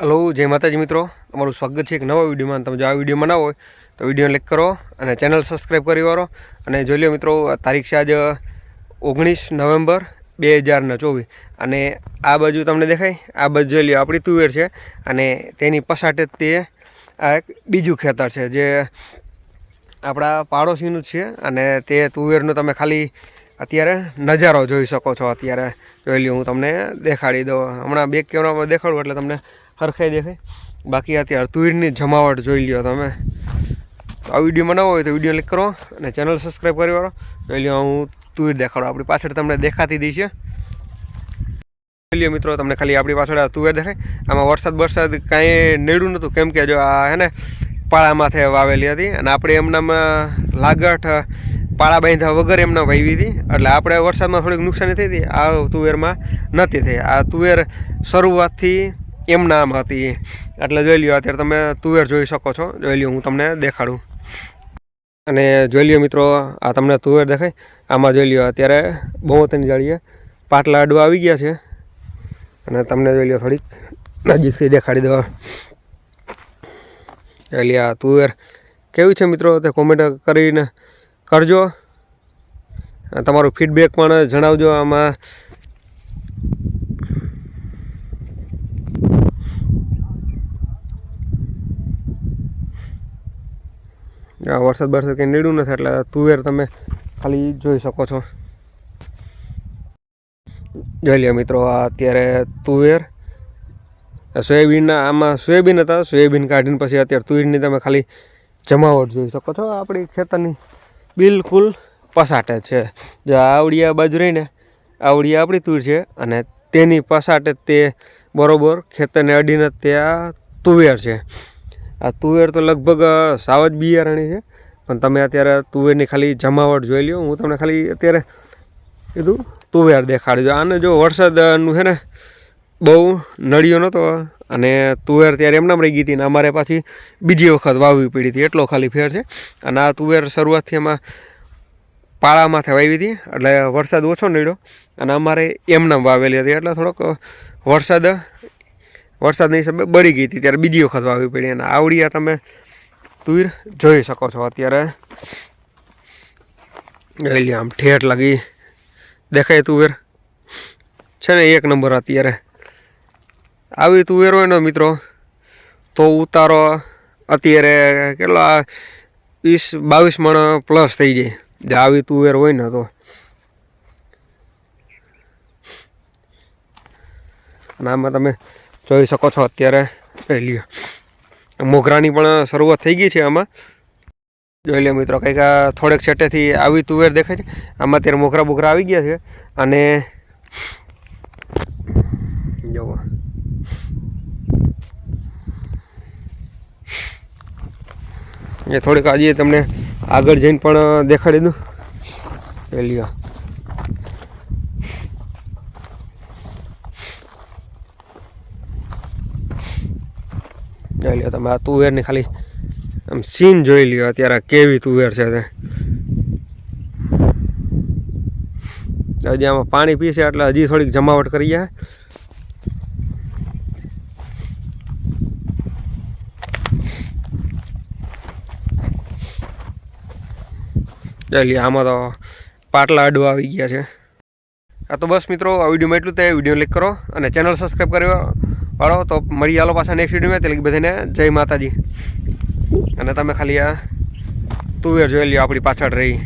Hello, જય માતાજી મિત્રો. તમારું સ્વાગત છે એક નવા વિડીયોમાં. તમે જો આ વિડીયોમાં ના હોય, તો વીડિયો લાઈક કરો અને ચેનલ સબસ્ક્રાઈબ કરી વાળો. અને જોઈ લો મિત્રો તારીખ છે આજ ઓગણીસ નવેમ્બર બે હજારને ચોવીસ. અને આ બાજુ તમને દેખાય, આ બાજુ જોઈ લો આપણી તુવેર છે. અને તેની પસાટે તે, આ એક બીજું ખેતર છે, જે આપણા પાડોશીનું જ છે. અને તે તુવેરનું તમે ખાલી અત્યારે નજારો જોઈ શકો છો. અત્યારે જોઈ લ્યો, હું તમને દેખાડી દઉં. હમણાં બે કેમેરામાં દેખાડું એટલે તમને હરખાઈ દેખાય. બાકી અત્યારે તુવેરની જમાવટ જોઈ લ્યો તમે. આ વીડિયો બનાવો હોય તો વીડિયો ક્લિક કરો અને ચેનલ સબસ્ક્રાઈબ કરી વાળો. જોઈ લ્યો, હું તુવેર દેખાડો. આપણી પાછળ તમને દેખાતી દઈ લ્યો મિત્રો, તમને ખાલી આપણી પાછળ તુવેર દેખાય. આમાં વરસાદ વરસાદ કાંઈ નડ્યું નહોતું. કેમ કે જો આ, હે ને પાળા માથે વાવેલી હતી. અને આપણે એમનામાં લાગઠ પાળા બાંધ્યા વગર એમને વાવી હતી. એટલે આપણે વરસાદમાં થોડીક નુકસાની થઈ હતી. આ તુવેરમાં નથી થઈ. આ તુવેર શરૂઆતથી એમના આમ હતી. એટલે જોઈ લ્યો, અત્યારે તમે તુવેર જોઈ શકો છો. જોઈ લ્યો, હું તમને દેખાડું. અને જોઈ લ્યો મિત્રો, આ તમને તુવેર દેખાય. આમાં જોઈ લ્યો, અત્યારે બહુતની જાળીએ પાટલા અડવા આવી ગયા છે. અને તમને જોઈ લ્યો, થોડીક નજીકથી દેખાડી દો એટલે આ તુવેર કેવી છે મિત્રો? તે કોમેન્ટ કરીને કરજો. તમારું ફીડબેક પણ જણાવજો આમાં. વરસાદ બરસાદ કંઈ નીડું નથી, એટલે તુવેર તમે ખાલી જોઈ શકો છો. જોઈ લ્યો મિત્રો, આ અત્યારે તુવેર સોયાબીનના, આમાં સોયાબીન હતા, સોયાબીન કાઢીને પછી અત્યારે તુવેરની તમે ખાલી જમાવટ જોઈ શકો છો આપણી ખેતરની. બિલકુલ પસાટે છે. જો આવડિયા બાજુ રહીને આપણી તુર છે અને તેની પસાટે તે બરોબર ખેતરને અડીને તે આ તુવેર છે. આ તુવેર તો લગભગ સાવ જ બિયારણી છે. પણ તમે અત્યારે તુવેરની ખાલી જમાવટ જોઈ લ્યો. હું તમને ખાલી અત્યારે કીધું, તુવેર દેખાડી દો આને જો વરસાદનું છે ને, બહુ નળિયો નહોતો અને તુવેર ત્યારે એમનામ રહી ગઈ હતી ને અમારે પાછી બીજી વખત વાવવી પડી હતી. એટલો ખાલી ફેર છે. અને આ તુવેર શરૂઆતથી એમાં પાળામાંથી વાવી હતી. એટલે વરસાદ ઓછો નડ્યો. અને અમારે એમનામ વાવેલી હતી. એટલે થોડોક વરસાદ, વરસાદની હિસાબે બળી ગઈ હતી. ત્યારે બીજી વખત વાવી પડી. અને આવડિયા તમે તુર જોઈ શકો છો અત્યારે. એટલે આમ ઠેઠ લાગી દેખાય તુવેર. છે ને, એક નંબર અત્યારે. આવી તુવેર હોય ને મિત્રો. તો ઉતારો અત્યારે કેટલા વીસ, બાવીસ મણ પ્લસ થઈ જાય. જે આવી તુવેર હોય ને તો. અને આમાં તમે જોઈ શકો છો અત્યારે. પહેલી મોગરાની પણ શરૂઆત થઈ ગઈ છે આમાં. જોઈ લે મિત્રો, કંઈક થોડેક છેટેથી આવી તુવેર દેખાય છે. આમાં અત્યારે મોગરા બોગરા આવી ગયા છે. અને જુઓ એ થોડીક આજે તમને આગળ જઈને પણ દેખાડી દઉં. એ લ્યો. જોઈ લ્યો, તમે આ તુવેરની ખાલી, આમ સીન જોઈ લ્યો અત્યારે કેવી તુવેર છે તે. હજી આમાં પાણી પીશે એટલે હજી થોડીક જમાવટ કરી જાય ચાલી, આમાં તો પાટલા અડવા આવી ગયા છે. આ તો બસ મિત્રો, આ વિડીયોમાં એટલું તે વીડિયો ક્લિક કરો અને ચેનલ સબસ્ક્રાઈબ કરી વાળો. તો મળી આલો પાછા નેક્સ્ટ વિડીયોમાં. એટલે બધાને જય માતાજી. અને તમે ખાલી આ તુવેર જોઈ લ્યો, આપણી પાછળ રહી.